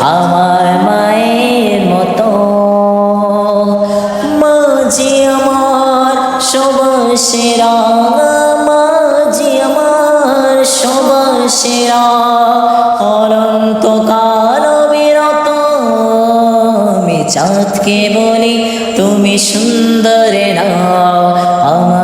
আমার মায়ের মতো। মাঝি আমার, সবার সেরা। মাঝি আমার, সবার সেরা। অনন্তকাল বিরত আমি চাঁদকে বলি, তুমি সুন্দর নাও। আমার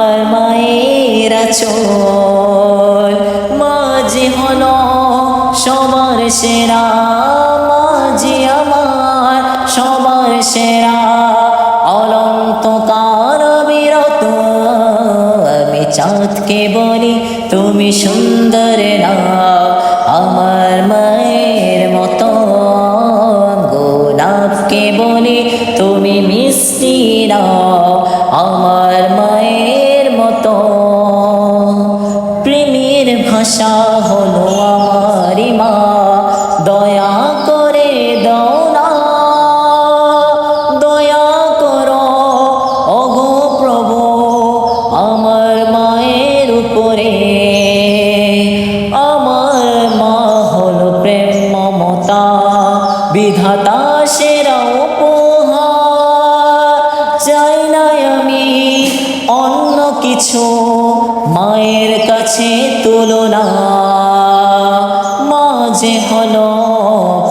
চল, মাঝে হলো সবার সেরা, মাঝে আমার সবার সেরা। অলন্তকার বিরত, আমি চাঁদকে বলি, তুমি সুন্দর না আমার মায়ের মতো। গোলাপকে বলি, তুমি মিষ্টি নাও, আমার মায়ের মতো। ভাষা হলো আমার মা, দয়া করে দাও না। দয়া করো অগো প্রভু, আমার মায়ের উপরে। আমার মা হলো প্রেম মমতা, বিধাতা সেরা উপহার। চাই না আমি অন্য কিছু মায়ের কাছে তুলনা। মাঝে হলো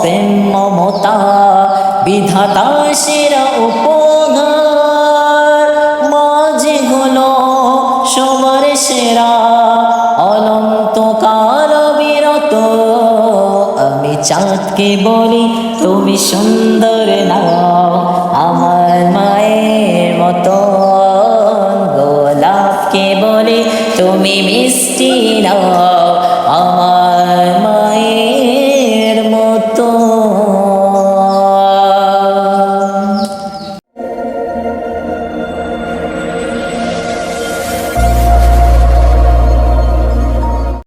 প্রেম মমতা, বিধাতা সেরা উপহার মাঝে হলো সবার সেরা, অনন্তকাল বিরত। আমি চাঁদকে বলি, তুমি সুন্দর নাও, আমার মায়ের মতো। তুমি মিষ্টি নাও।